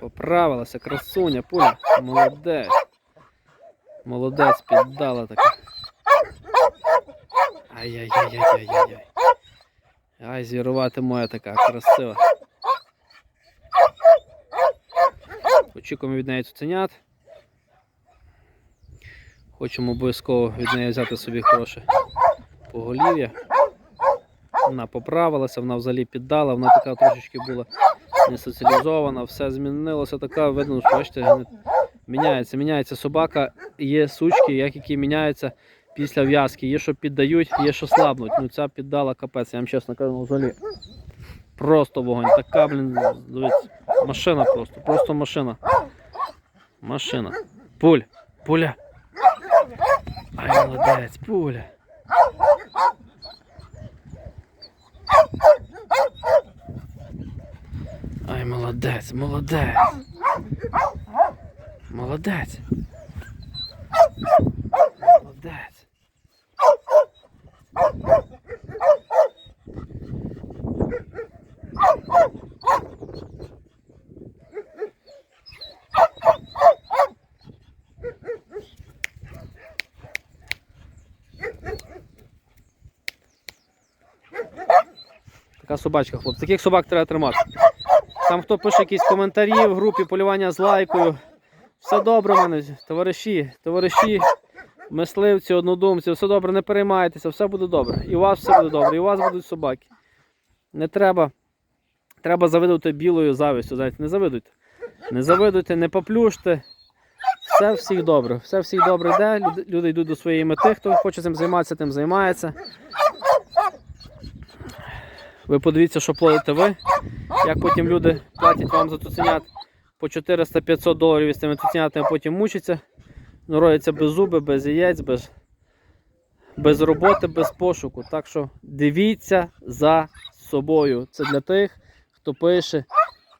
Поправилася, красуня, пуля. Молодець. Молодець, піддала така. Ай-яй-яй-яй-яй-яй. Ай, зірувати моя така красива. Очікуємо від неї цуценят. Хочемо обов'язково від неї взяти собі хороше поголів'я. Вона поправилася, вона взагалі піддала, вона така трошечки була не соціалізована, все змінилося, така видно, що бачите, міняється, міняється собака, є сучки, як які міняються після в'язки. Є, що піддають, є, що слабнуть. Ну ця піддала капець, я вам чесно кажу, взагалі. Просто вогонь. Така, блін, дивіться, машина просто, просто машина. Машина. Пуль, пуля. Ай, молодець, пуля. Молодець, молодець. Молодець. Молодець. Така собачка, хлопці. Таких собак треба тримати. Там хто пише якісь коментарі в групі полювання з лайкою. Все добре мене, товариші, товариші, мисливці, однодумці, все добре, не переймайтеся, все буде добре. І у вас все буде добре, і у вас будуть собаки. Не треба. Треба завидувати білою завістю. Знаєте, не завидуйте. Не завидуйте, не поплюште. Все всіх добре. Все всіх добре йде. Люди йдуть до своєї мети. Хто хоче цим займатися, тим займається. Ви подивіться, що плодите ви. Як потім люди платять вам за цуценят по 400-500 доларів і з цими цуценятами потім мучаться. Роються без зуби, без яєць, без, без роботи, без пошуку. Так що дивіться за собою. Це для тих, хто пише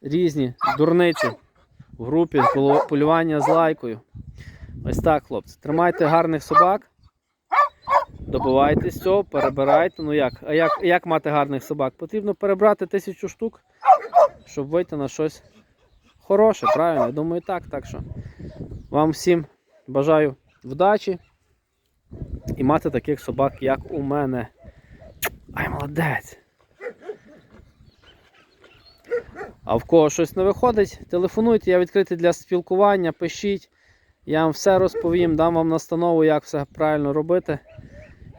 різні дурниці в групі полювання з лайкою. Ось так, хлопці. Тримайте гарних собак. Добивайтесь цього, перебирайте. Ну як? А як, як мати гарних собак? Потрібно перебрати тисячу штук, щоб вийти на щось хороше, правильно? Я думаю, так. Так що вам всім бажаю вдачі і мати таких собак, як у мене. Ай, молодець! А в кого щось не виходить, телефонуйте, я відкритий для спілкування, пишіть. Я вам все розповім, дам вам настанову, як все правильно робити,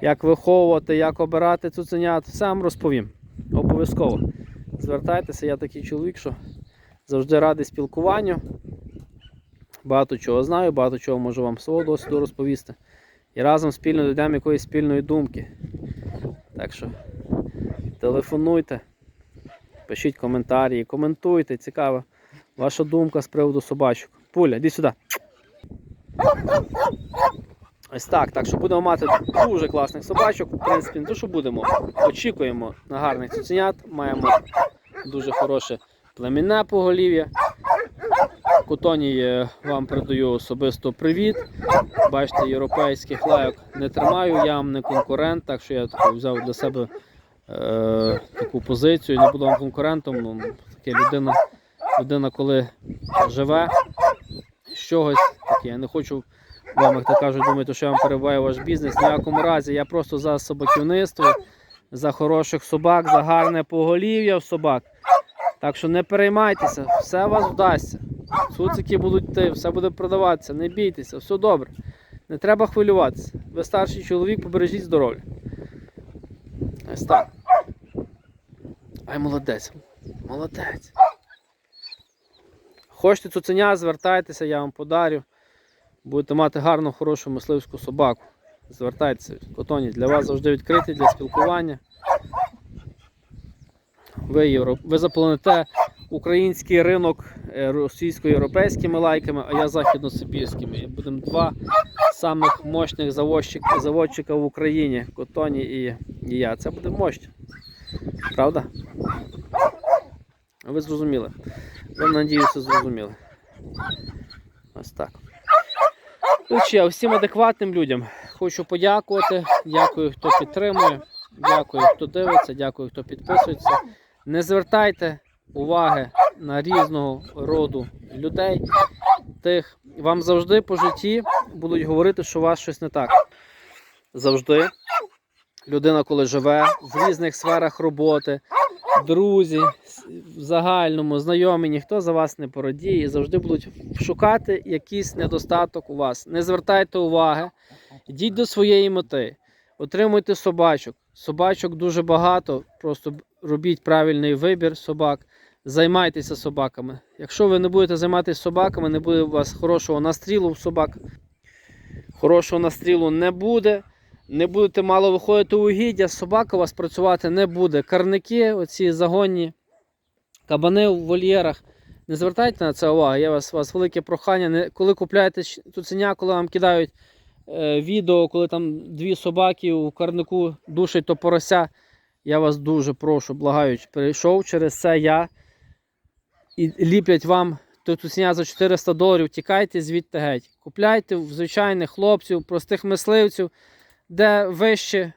як виховувати, як обирати цуценят. Все вам розповім. Обов'язково. Звертайтеся, я такий чоловік, що завжди радий спілкуванню. Багато чого знаю, багато чого можу вам свого досвіду розповісти. І разом спільно дійдемо якоїсь спільної думки. Так що телефонуйте, пишіть коментарі, коментуйте, цікава ваша думка з приводу собачок. Пуля, іди сюди. Ось так. Так що будемо мати дуже класних собачок. В принципі, не то, що будемо. Очікуємо на гарних цуценят. Маємо дуже хороше племінне поголів'я. Кутоні вам передаю особисто привіт. Бачите, європейських лайок не тримаю, я вам не конкурент, так що я таку взяв для себе е, таку позицію. Не буду вам конкурентом. ну, Таке людина, людина, коли живе з чогось таке. Я не хочу вам, як то кажуть, думаєте, що я вам перебуваю ваш бізнес. В ніякому разі я просто за собаківництво, за хороших собак, за гарне поголів'я в собак. Так що не переймайтеся, все вас вдасться. Цуцики будуть йти, все буде продаватися, не бійтеся, все добре. Не треба хвилюватися. Ви старший чоловік, побережіть здоров'я. Ось так. Ай, молодець. Молодець. Хочете цуценя, звертайтеся, я вам подарю. Будете мати гарну, хорошу мисливську собаку. Звертайтеся, котоні для вас завжди відкриті для спілкування. Ви, євро... ви заполоните український ринок е, російсько-європейськими лайками, а я західно-сибірськими. І будемо два самих мощних заводчик... заводчика в Україні Котоні і, і я. Це буде мощ. Правда? Ви зрозуміли. Ви, надіюся, зрозуміли. Ось так. Отже, всім адекватним людям хочу подякувати. Дякую, хто підтримує. Дякую, хто дивиться, дякую, хто підписується. Не звертайте уваги на різного роду людей. Тих вам завжди по житті будуть говорити, що у вас щось не так. Завжди людина, коли живе в різних сферах роботи, друзі, в загальному, знайомі, ніхто за вас не порадіє завжди будуть шукати якийсь недостаток у вас. Не звертайте уваги, йдіть до своєї мети, отримуйте собачок. Собачок дуже багато, просто робіть правильний вибір собак, займайтеся собаками. Якщо ви не будете займатися собаками, не буде у вас хорошого настрілу в собак. Хорошого настрілу не буде. Не будете мало виходити у угіддя, собака у вас працювати не буде. Карники, оці загонні, кабани в вольєрах. Не звертайте на це увагу. У вас, вас велике прохання. Не, коли купляєте цуценя, коли вам кидають е, відео, коли там дві собаки у карнику душать то порося. Я вас дуже прошу, благаю, перейшов через це я і ліплять вам цуценя за 400 доларів. Тікайте звідти геть. Купляйте звичайних хлопців, простих мисливців, де вище е,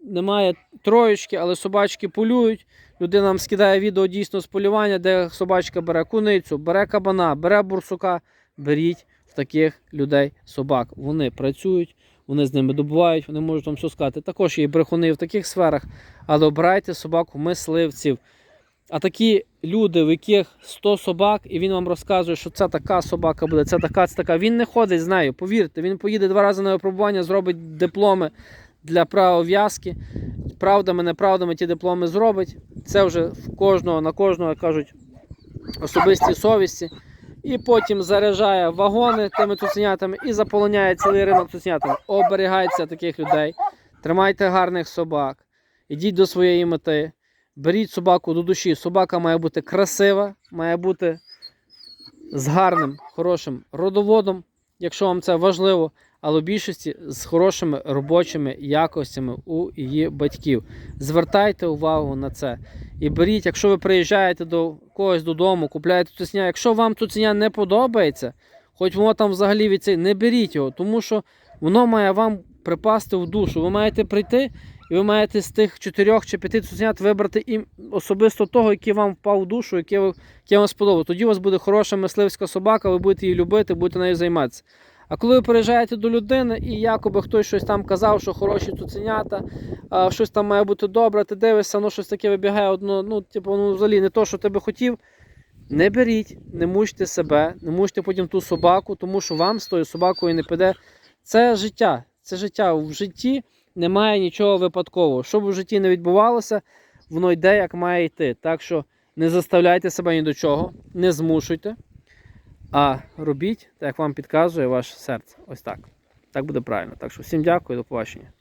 немає троєчки, але собачки полюють. Людина скидає відео дійсно з полювання, де собачка бере куницю, бере кабана, бере бурсука. Беріть в таких людей собак. Вони працюють, вони з ними добувають, вони можуть вам все сказати. Також є брехуни в таких сферах, але обирайте собаку мисливців. А такі люди, в яких 100 собак, і він вам розказує, що це така собака буде, це така, це така. Він не ходить з нею, повірте, він поїде два рази на випробування, зробить дипломи для права в'язки. Правдами, неправдами ті дипломи зробить. Це вже в кожного, на кожного, як кажуть, особисті совісті. І потім заряджає вагони тими цуценятами і заполоняє цілий ринок цуценятами. Оберігайте таких людей, тримайте гарних собак, ідіть до своєї мети, беріть собаку до душі. Собака має бути красива, має бути з гарним, хорошим родоводом, якщо вам це важливо, але в більшості з хорошими робочими якостями у її батьків. Звертайте увагу на це. І беріть, якщо ви приїжджаєте до когось додому, купляєте цуценя, якщо вам цуценя не подобається, хоч воно там взагалі від цей, не беріть його, тому що воно має вам припасти в душу. Ви маєте прийти і ви маєте з тих чотирьох чи п'яти цуценят вибрати і особисто того, який вам впав в душу, який, який вам сподобав. Тоді у вас буде хороша мисливська собака, ви будете її любити, будете нею займатися. А коли ви приїжджаєте до людини і якоби хтось щось там казав, що хороші цуценята, щось там має бути добре, ти дивишся, ну щось таке вибігає одно, ну, типу, ну взагалі не то, що ти би хотів. Не беріть, не мучте себе, не мучте потім ту собаку, тому що вам з тою собакою не піде. Це життя. Це життя. В житті немає нічого випадкового. Що б в житті не відбувалося, воно йде, як має йти. Так що не заставляйте себе ні до чого, не змушуйте, а робіть, так як вам підказує ваше серце. Ось так. Так буде правильно. Так що всім дякую, до побачення.